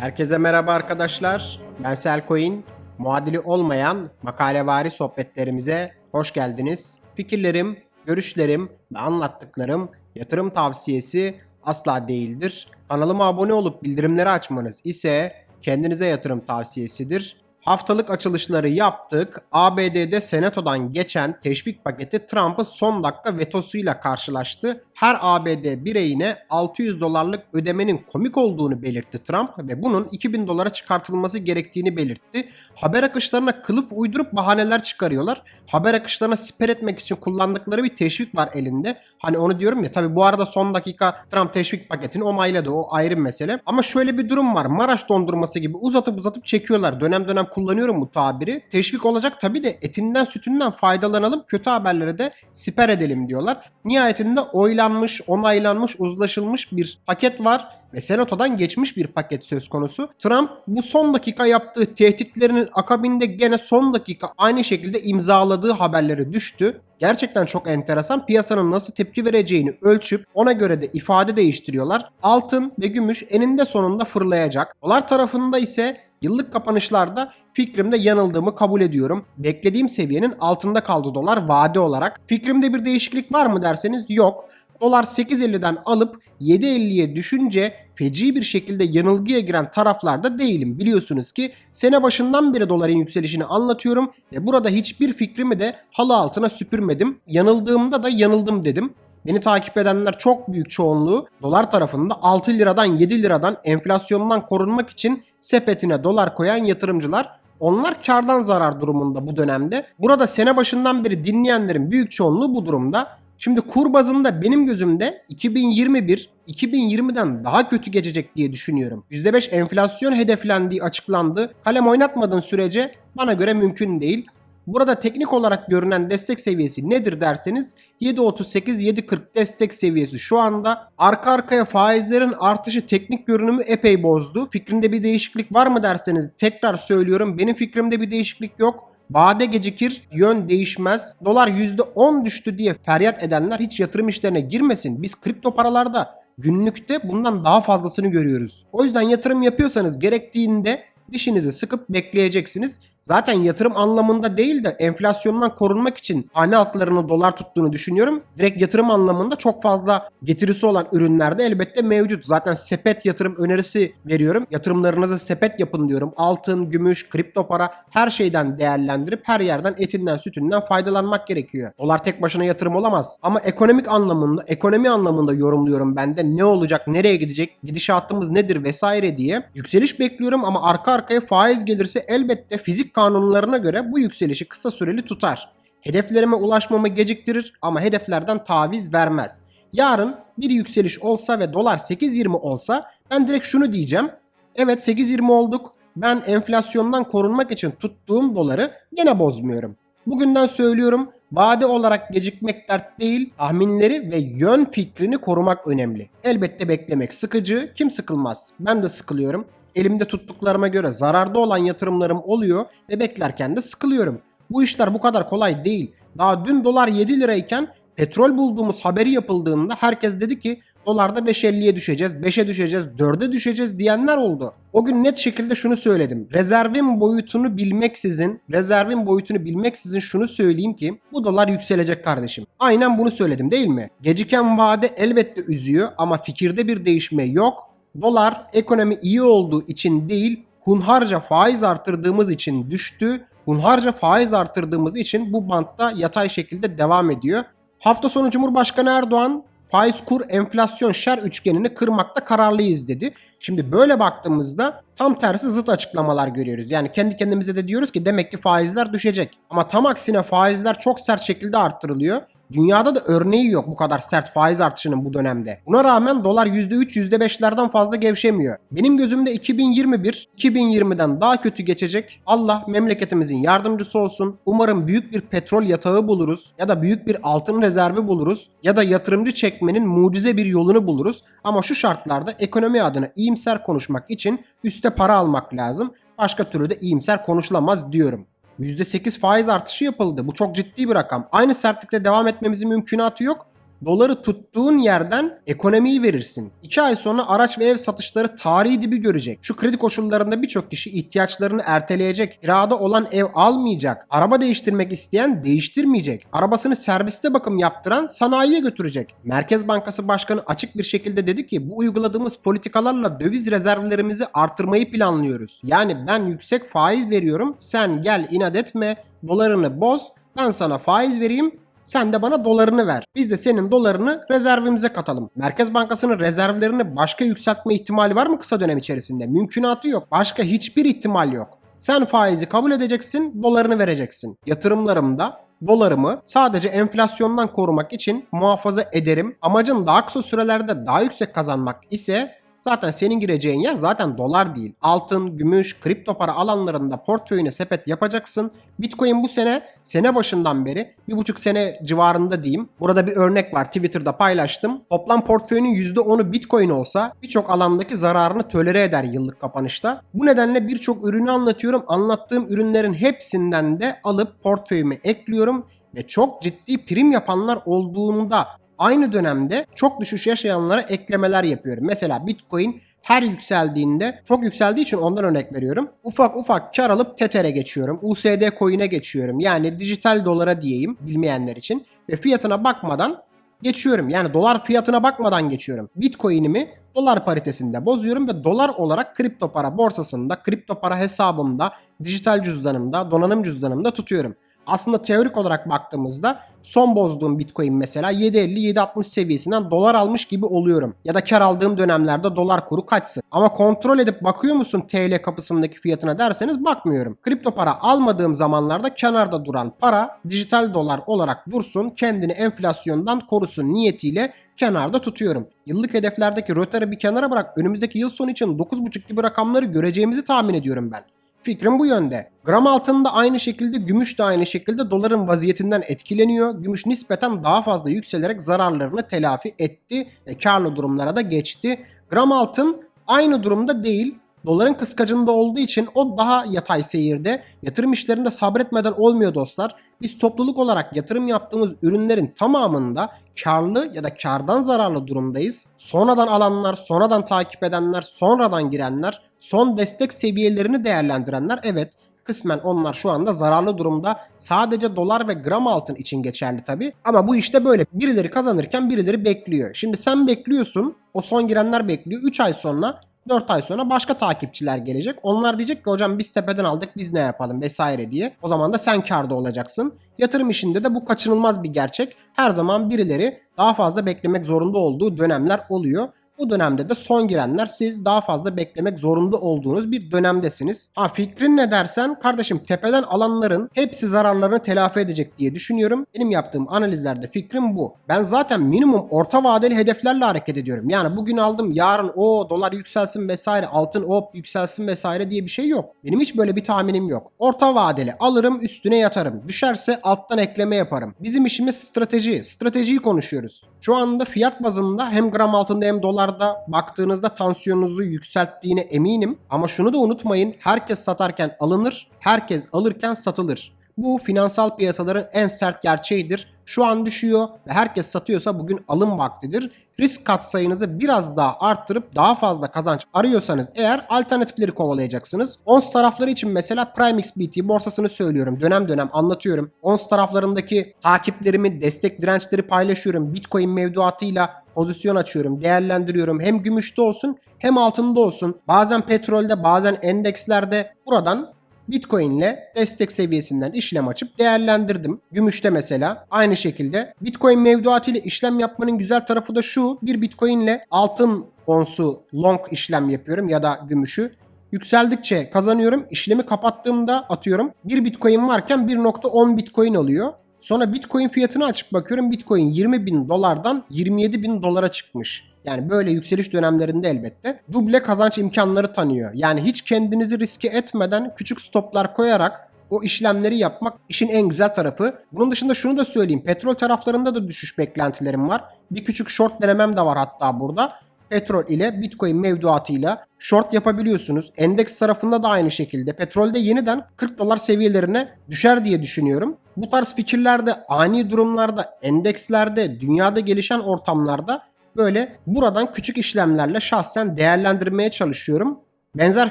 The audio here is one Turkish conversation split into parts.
Herkese merhaba arkadaşlar. Ben Selcoin. Muadili olmayan makalevari sohbetlerimize hoş geldiniz. Fikirlerim, görüşlerim ve anlattıklarım yatırım tavsiyesi asla değildir. Kanalıma abone olup bildirimleri açmanız ise kendinize yatırım tavsiyesidir. Haftalık açılışları yaptık. ABD'de Senato'dan geçen teşvik paketi Trump'ın son dakika vetosuyla karşılaştı. Her ABD bireyine 600 dolarlık ödemenin komik olduğunu belirtti Trump ve bunun 2000 dolara çıkartılması gerektiğini belirtti. Haber akışlarına kılıf uydurup bahaneler çıkarıyorlar. Haber akışlarına siper etmek için kullandıkları bir teşvik var elinde. Hani onu diyorum ya tabi bu arada son dakika Trump teşvik paketini onayladı o ayrı mesele. Ama şöyle bir durum var. Maraş dondurması gibi uzatıp uzatıp çekiyorlar. Dönem dönem kullanıyorum bu tabiri. Teşvik olacak tabi de etinden sütünden faydalanalım kötü haberlere de siper edelim diyorlar. Nihayetinde oylanmış, onaylanmış, uzlaşılmış bir paket var ve senatodan geçmiş bir paket söz konusu. Trump bu son dakika yaptığı tehditlerinin akabinde gene son dakika aynı şekilde imzaladığı haberleri düştü. Gerçekten çok enteresan. Piyasanın nasıl tepki vereceğini ölçüp ona göre de ifade değiştiriyorlar. Altın ve gümüş eninde sonunda fırlayacak. Dolar tarafında ise Yıllık kapanışlarda fikrimde yanıldığımı kabul ediyorum. Beklediğim seviyenin altında kaldı dolar vade olarak. Fikrimde bir değişiklik var mı derseniz yok. Dolar 8.50'den alıp 7.50'ye düşünce feci bir şekilde yanılgıya giren taraflarda değilim. Biliyorsunuz ki sene başından beri doların yükselişini anlatıyorum ve burada hiçbir fikrimi de halı altına süpürmedim. Yanıldığımda da yanıldım dedim. Beni takip edenler çok büyük çoğunluğu dolar tarafında 6 liradan 7 liradan enflasyondan korunmak için sepetine dolar koyan yatırımcılar. Onlar kardan zarar durumunda bu dönemde. Burada sene başından beri dinleyenlerin büyük çoğunluğu bu durumda. Şimdi kur bazında benim gözümde 2021 2020'den daha kötü geçecek diye düşünüyorum. %5 enflasyon hedeflendiği açıklandı. Kalem oynatmadığın sürece bana göre mümkün değil. Burada teknik olarak görünen destek seviyesi nedir derseniz 7.38-7.40 destek seviyesi şu anda. Arka arkaya faizlerin artışı teknik görünümü epey bozdu. Fikrinde bir değişiklik var mı derseniz tekrar söylüyorum benim fikrimde bir değişiklik yok. Vade gecikir, yön değişmez. Dolar %10 düştü diye feryat edenler hiç yatırım işlerine girmesin. Biz kripto paralarda günlükte bundan daha fazlasını görüyoruz. O yüzden yatırım yapıyorsanız gerektiğinde dişinizi sıkıp bekleyeceksiniz. Zaten yatırım anlamında değil de enflasyondan korunmak için hane halklarını dolar tuttuğunu düşünüyorum. Direkt yatırım anlamında çok fazla getirisi olan ürünlerde elbette mevcut. Zaten sepet yatırım önerisi veriyorum. Yatırımlarınızı sepet yapın diyorum. Altın, gümüş, kripto para her şeyden değerlendirip her yerden etinden sütünden faydalanmak gerekiyor. Dolar tek başına yatırım olamaz. Ama ekonomik anlamında, ekonomi anlamında yorumluyorum ben de ne olacak, nereye gidecek, gidişatımız nedir vesaire diye. Yükseliş bekliyorum ama arka arkaya faiz gelirse elbette fizik kanunlarına göre bu yükselişi kısa süreli tutar. Hedeflerime ulaşmamı geciktirir ama hedeflerden taviz vermez. Yarın bir yükseliş olsa ve dolar 8.20 olsa ben direkt şunu diyeceğim. Evet 8.20 olduk. Ben enflasyondan korunmak için tuttuğum doları gene bozmuyorum. Bugünden söylüyorum vade olarak gecikmek dert değil, tahminleri ve yön fikrini korumak önemli. Elbette beklemek sıkıcı, kim sıkılmaz? Ben de sıkılıyorum elimde tuttuklarıma göre zararda olan yatırımlarım oluyor ve beklerken de sıkılıyorum. Bu işler bu kadar kolay değil. Daha dün dolar 7 lirayken petrol bulduğumuz haberi yapıldığında herkes dedi ki dolarda 5.50'ye düşeceğiz, 5'e düşeceğiz, 4'e düşeceğiz diyenler oldu. O gün net şekilde şunu söyledim. Rezervin boyutunu bilmeksizin, rezervin boyutunu bilmeksizin şunu söyleyeyim ki bu dolar yükselecek kardeşim. Aynen bunu söyledim değil mi? Geciken vade elbette üzüyor ama fikirde bir değişme yok Dolar ekonomi iyi olduğu için değil, hunharca faiz artırdığımız için düştü. Hunharca faiz artırdığımız için bu bantta yatay şekilde devam ediyor. Hafta sonu Cumhurbaşkanı Erdoğan faiz kur enflasyon şer üçgenini kırmakta kararlıyız dedi. Şimdi böyle baktığımızda tam tersi zıt açıklamalar görüyoruz. Yani kendi kendimize de diyoruz ki demek ki faizler düşecek. Ama tam aksine faizler çok sert şekilde arttırılıyor. Dünyada da örneği yok bu kadar sert faiz artışının bu dönemde. Buna rağmen dolar %3 %5'lerden fazla gevşemiyor. Benim gözümde 2021 2020'den daha kötü geçecek. Allah memleketimizin yardımcısı olsun. Umarım büyük bir petrol yatağı buluruz ya da büyük bir altın rezervi buluruz ya da yatırımcı çekmenin mucize bir yolunu buluruz. Ama şu şartlarda ekonomi adına iyimser konuşmak için üste para almak lazım. Başka türlü de iyimser konuşulamaz diyorum. %8 faiz artışı yapıldı. Bu çok ciddi bir rakam. Aynı sertlikle devam etmemizin mümkünatı yok. Doları tuttuğun yerden ekonomiyi verirsin. 2 ay sonra araç ve ev satışları tarihi dibi görecek. Şu kredi koşullarında birçok kişi ihtiyaçlarını erteleyecek. Kirada olan ev almayacak. Araba değiştirmek isteyen değiştirmeyecek. Arabasını serviste bakım yaptıran sanayiye götürecek. Merkez Bankası Başkanı açık bir şekilde dedi ki bu uyguladığımız politikalarla döviz rezervlerimizi artırmayı planlıyoruz. Yani ben yüksek faiz veriyorum. Sen gel inat etme. Dolarını boz. Ben sana faiz vereyim. Sen de bana dolarını ver. Biz de senin dolarını rezervimize katalım. Merkez Bankası'nın rezervlerini başka yükseltme ihtimali var mı kısa dönem içerisinde? Mümkünatı yok. Başka hiçbir ihtimal yok. Sen faizi kabul edeceksin, dolarını vereceksin. Yatırımlarımda dolarımı sadece enflasyondan korumak için muhafaza ederim. Amacın daha kısa sürelerde daha yüksek kazanmak ise Zaten senin gireceğin yer zaten dolar değil. Altın, gümüş, kripto para alanlarında portföyüne sepet yapacaksın. Bitcoin bu sene sene başından beri bir buçuk sene civarında diyeyim. Burada bir örnek var Twitter'da paylaştım. Toplam portföyünün %10'u Bitcoin olsa birçok alandaki zararını tölere eder yıllık kapanışta. Bu nedenle birçok ürünü anlatıyorum. Anlattığım ürünlerin hepsinden de alıp portföyüme ekliyorum ve çok ciddi prim yapanlar olduğunda aynı dönemde çok düşüş yaşayanlara eklemeler yapıyorum. Mesela Bitcoin her yükseldiğinde çok yükseldiği için ondan örnek veriyorum. Ufak ufak kar alıp Tether'e geçiyorum. USD coin'e geçiyorum. Yani dijital dolara diyeyim bilmeyenler için. Ve fiyatına bakmadan geçiyorum. Yani dolar fiyatına bakmadan geçiyorum. Bitcoin'imi dolar paritesinde bozuyorum ve dolar olarak kripto para borsasında, kripto para hesabımda, dijital cüzdanımda, donanım cüzdanımda tutuyorum. Aslında teorik olarak baktığımızda son bozduğum Bitcoin mesela 7.50-7.60 seviyesinden dolar almış gibi oluyorum. Ya da kar aldığım dönemlerde dolar kuru kaçsın. Ama kontrol edip bakıyor musun TL kapısındaki fiyatına derseniz bakmıyorum. Kripto para almadığım zamanlarda kenarda duran para dijital dolar olarak dursun kendini enflasyondan korusun niyetiyle kenarda tutuyorum. Yıllık hedeflerdeki rötarı bir kenara bırak önümüzdeki yıl sonu için 9.5 gibi rakamları göreceğimizi tahmin ediyorum ben. Fikrim bu yönde. Gram altın da aynı şekilde, gümüş de aynı şekilde doların vaziyetinden etkileniyor. Gümüş nispeten daha fazla yükselerek zararlarını telafi etti ve karlı durumlara da geçti. Gram altın aynı durumda değil. Doların kıskacında olduğu için o daha yatay seyirde. Yatırım işlerinde sabretmeden olmuyor dostlar. Biz topluluk olarak yatırım yaptığımız ürünlerin tamamında karlı ya da kardan zararlı durumdayız. Sonradan alanlar, sonradan takip edenler, sonradan girenler, son destek seviyelerini değerlendirenler evet kısmen onlar şu anda zararlı durumda. Sadece dolar ve gram altın için geçerli tabi. Ama bu işte böyle. Birileri kazanırken birileri bekliyor. Şimdi sen bekliyorsun. O son girenler bekliyor. 3 ay sonra 4 ay sonra başka takipçiler gelecek. Onlar diyecek ki hocam biz tepeden aldık biz ne yapalım vesaire diye. O zaman da sen karda olacaksın. Yatırım işinde de bu kaçınılmaz bir gerçek. Her zaman birileri daha fazla beklemek zorunda olduğu dönemler oluyor. Bu dönemde de son girenler siz daha fazla beklemek zorunda olduğunuz bir dönemdesiniz. Ha fikrin ne dersen kardeşim tepeden alanların hepsi zararlarını telafi edecek diye düşünüyorum. Benim yaptığım analizlerde fikrim bu. Ben zaten minimum orta vadeli hedeflerle hareket ediyorum. Yani bugün aldım yarın o dolar yükselsin vesaire altın o yükselsin vesaire diye bir şey yok. Benim hiç böyle bir tahminim yok. Orta vadeli alırım üstüne yatarım. Düşerse alttan ekleme yaparım. Bizim işimiz strateji. Stratejiyi konuşuyoruz. Şu anda fiyat bazında hem gram altında hem dolarda baktığınızda tansiyonunuzu yükselttiğine eminim. Ama şunu da unutmayın. Herkes satarken alınır, herkes alırken satılır. Bu finansal piyasaların en sert gerçeğidir. Şu an düşüyor ve herkes satıyorsa bugün alım vaktidir. Risk katsayınızı biraz daha arttırıp daha fazla kazanç arıyorsanız eğer alternatifleri kovalayacaksınız. ONS tarafları için mesela PrimeXBT borsasını söylüyorum. Dönem dönem anlatıyorum. ONS taraflarındaki takiplerimi, destek dirençleri paylaşıyorum. Bitcoin mevduatıyla pozisyon açıyorum, değerlendiriyorum. Hem gümüşte olsun hem altında olsun. Bazen petrolde, bazen endekslerde buradan Bitcoin ile destek seviyesinden işlem açıp değerlendirdim. Gümüşte mesela aynı şekilde. Bitcoin mevduatı ile işlem yapmanın güzel tarafı da şu. Bir Bitcoin ile altın onsu long işlem yapıyorum ya da gümüşü. Yükseldikçe kazanıyorum. İşlemi kapattığımda atıyorum. Bir Bitcoin varken 1.10 Bitcoin alıyor. Sonra Bitcoin fiyatını açıp bakıyorum. Bitcoin 20 bin dolardan 27 bin dolara çıkmış. Yani böyle yükseliş dönemlerinde elbette duble kazanç imkanları tanıyor. Yani hiç kendinizi riske etmeden küçük stoplar koyarak o işlemleri yapmak işin en güzel tarafı. Bunun dışında şunu da söyleyeyim. Petrol taraflarında da düşüş beklentilerim var. Bir küçük short denemem de var hatta burada. Petrol ile Bitcoin mevduatıyla short yapabiliyorsunuz. Endeks tarafında da aynı şekilde. Petrolde yeniden 40 dolar seviyelerine düşer diye düşünüyorum. Bu tarz fikirlerde, ani durumlarda, endekslerde, dünyada gelişen ortamlarda böyle buradan küçük işlemlerle şahsen değerlendirmeye çalışıyorum. Benzer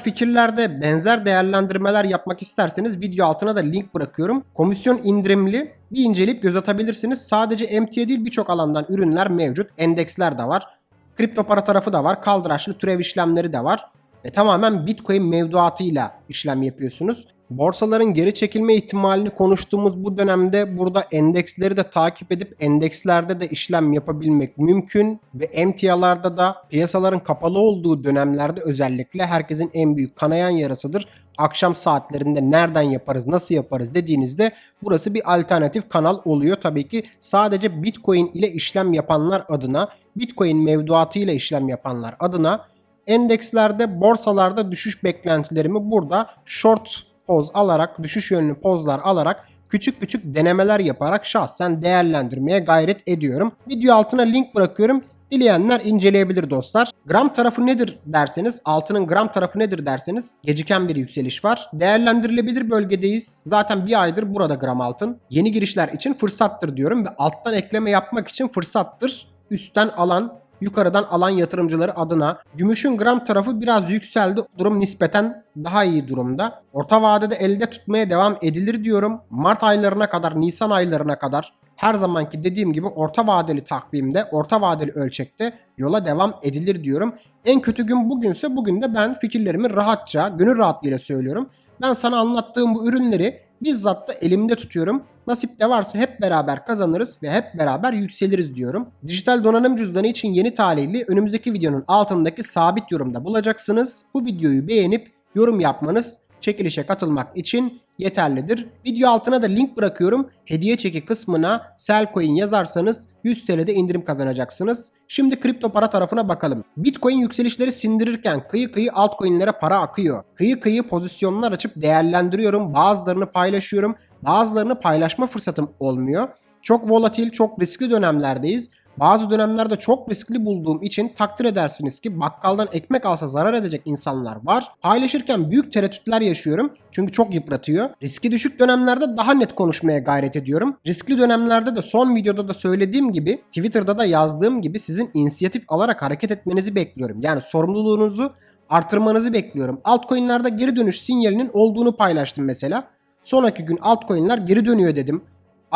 fikirlerde benzer değerlendirmeler yapmak isterseniz video altına da link bırakıyorum. Komisyon indirimli bir inceleyip göz atabilirsiniz. Sadece emtia değil birçok alandan ürünler mevcut. Endeksler de var. Kripto para tarafı da var. Kaldıraçlı türev işlemleri de var. Ve tamamen Bitcoin mevduatıyla işlem yapıyorsunuz. Borsaların geri çekilme ihtimalini konuştuğumuz bu dönemde burada endeksleri de takip edip endekslerde de işlem yapabilmek mümkün ve emtialarda da piyasaların kapalı olduğu dönemlerde özellikle herkesin en büyük kanayan yarasıdır. Akşam saatlerinde nereden yaparız, nasıl yaparız dediğinizde burası bir alternatif kanal oluyor. Tabii ki sadece Bitcoin ile işlem yapanlar adına, Bitcoin mevduatı ile işlem yapanlar adına endekslerde, borsalarda düşüş beklentilerimi burada short poz alarak, düşüş yönlü pozlar alarak küçük küçük denemeler yaparak şahsen değerlendirmeye gayret ediyorum. Video altına link bırakıyorum. Dileyenler inceleyebilir dostlar. Gram tarafı nedir derseniz, altının gram tarafı nedir derseniz geciken bir yükseliş var. Değerlendirilebilir bölgedeyiz. Zaten bir aydır burada gram altın. Yeni girişler için fırsattır diyorum ve alttan ekleme yapmak için fırsattır. Üstten alan yukarıdan alan yatırımcıları adına gümüşün gram tarafı biraz yükseldi. Durum nispeten daha iyi durumda. Orta vadede elde tutmaya devam edilir diyorum. Mart aylarına kadar, Nisan aylarına kadar her zamanki dediğim gibi orta vadeli takvimde, orta vadeli ölçekte yola devam edilir diyorum. En kötü gün bugünse bugün de ben fikirlerimi rahatça, gönül rahatlığıyla söylüyorum. Ben sana anlattığım bu ürünleri bizzat da elimde tutuyorum. Nasip de varsa hep beraber kazanırız ve hep beraber yükseliriz diyorum. Dijital donanım cüzdanı için yeni talihli önümüzdeki videonun altındaki sabit yorumda bulacaksınız. Bu videoyu beğenip yorum yapmanız çekilişe katılmak için yeterlidir. Video altına da link bırakıyorum. Hediye çeki kısmına Selcoin yazarsanız 100 TL'de indirim kazanacaksınız. Şimdi kripto para tarafına bakalım. Bitcoin yükselişleri sindirirken kıyı kıyı altcoin'lere para akıyor. Kıyı kıyı pozisyonlar açıp değerlendiriyorum. Bazılarını paylaşıyorum. Bazılarını paylaşma fırsatım olmuyor. Çok volatil, çok riskli dönemlerdeyiz. Bazı dönemlerde çok riskli bulduğum için takdir edersiniz ki bakkaldan ekmek alsa zarar edecek insanlar var. Paylaşırken büyük tereddütler yaşıyorum çünkü çok yıpratıyor. Riski düşük dönemlerde daha net konuşmaya gayret ediyorum. Riskli dönemlerde de son videoda da söylediğim gibi Twitter'da da yazdığım gibi sizin inisiyatif alarak hareket etmenizi bekliyorum. Yani sorumluluğunuzu artırmanızı bekliyorum. Altcoin'lerde geri dönüş sinyalinin olduğunu paylaştım mesela. Sonraki gün altcoin'ler geri dönüyor dedim.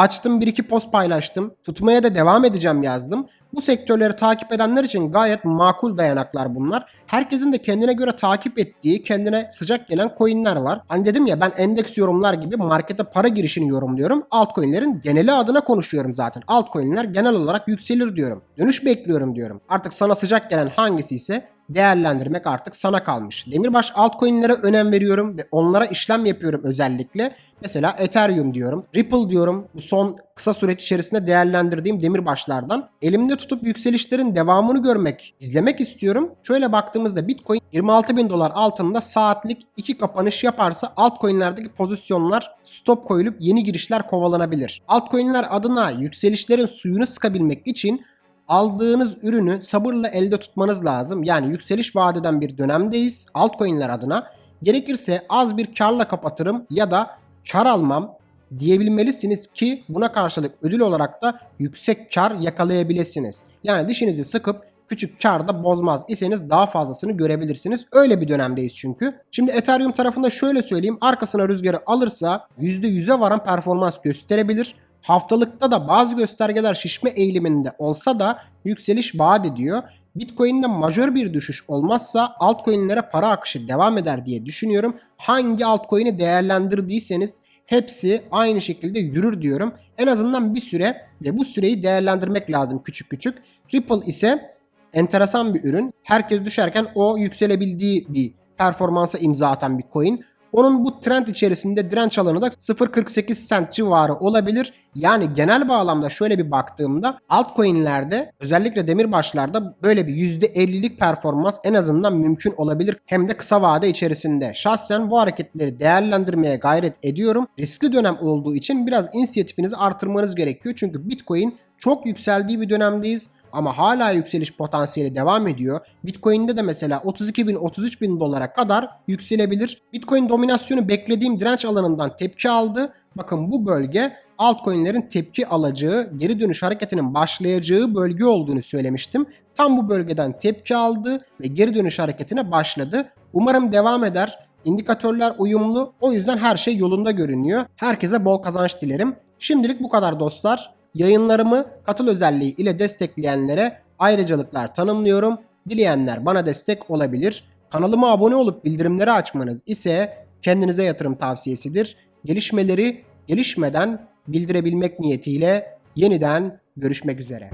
Açtım bir iki post paylaştım. Tutmaya da devam edeceğim yazdım. Bu sektörleri takip edenler için gayet makul dayanaklar bunlar. Herkesin de kendine göre takip ettiği, kendine sıcak gelen coinler var. Hani dedim ya ben endeks yorumlar gibi markete para girişini yorumluyorum. Altcoin'lerin geneli adına konuşuyorum zaten. Altcoin'ler genel olarak yükselir diyorum. Dönüş bekliyorum diyorum. Artık sana sıcak gelen hangisi ise değerlendirmek artık sana kalmış. Demirbaş altcoin'lere önem veriyorum ve onlara işlem yapıyorum özellikle. Mesela Ethereum diyorum, Ripple diyorum. Bu son kısa süreç içerisinde değerlendirdiğim demirbaşlardan. Elimde tutup yükselişlerin devamını görmek, izlemek istiyorum. Şöyle baktığımızda Bitcoin 26 bin dolar altında saatlik 2 kapanış yaparsa altcoin'lerdeki pozisyonlar stop koyulup yeni girişler kovalanabilir. Altcoin'ler adına yükselişlerin suyunu sıkabilmek için aldığınız ürünü sabırla elde tutmanız lazım. Yani yükseliş vadeden bir dönemdeyiz altcoin'ler adına. Gerekirse az bir karla kapatırım ya da kar almam diyebilmelisiniz ki buna karşılık ödül olarak da yüksek kar yakalayabilirsiniz. Yani dişinizi sıkıp küçük karda bozmaz iseniz daha fazlasını görebilirsiniz. Öyle bir dönemdeyiz çünkü. Şimdi Ethereum tarafında şöyle söyleyeyim. Arkasına rüzgarı alırsa %100'e varan performans gösterebilir. Haftalıkta da bazı göstergeler şişme eğiliminde olsa da yükseliş vaat ediyor. Bitcoin'de majör bir düşüş olmazsa altcoin'lere para akışı devam eder diye düşünüyorum. Hangi altcoin'i değerlendirdiyseniz hepsi aynı şekilde yürür diyorum. En azından bir süre ve bu süreyi değerlendirmek lazım küçük küçük. Ripple ise enteresan bir ürün. Herkes düşerken o yükselebildiği bir performansa imza atan bir coin. Onun bu trend içerisinde direnç alanı da 0.48 cent civarı olabilir. Yani genel bağlamda şöyle bir baktığımda altcoin'lerde özellikle demirbaşlarda böyle bir %50'lik performans en azından mümkün olabilir. Hem de kısa vade içerisinde. Şahsen bu hareketleri değerlendirmeye gayret ediyorum. Riskli dönem olduğu için biraz inisiyatifinizi artırmanız gerekiyor. Çünkü Bitcoin çok yükseldiği bir dönemdeyiz ama hala yükseliş potansiyeli devam ediyor. Bitcoin'de de mesela 32 bin 33 bin dolara kadar yükselebilir. Bitcoin dominasyonu beklediğim direnç alanından tepki aldı. Bakın bu bölge altcoin'lerin tepki alacağı, geri dönüş hareketinin başlayacağı bölge olduğunu söylemiştim. Tam bu bölgeden tepki aldı ve geri dönüş hareketine başladı. Umarım devam eder. İndikatörler uyumlu. O yüzden her şey yolunda görünüyor. Herkese bol kazanç dilerim. Şimdilik bu kadar dostlar. Yayınlarımı katıl özelliği ile destekleyenlere ayrıcalıklar tanımlıyorum. Dileyenler bana destek olabilir. Kanalıma abone olup bildirimleri açmanız ise kendinize yatırım tavsiyesidir. Gelişmeleri gelişmeden bildirebilmek niyetiyle yeniden görüşmek üzere.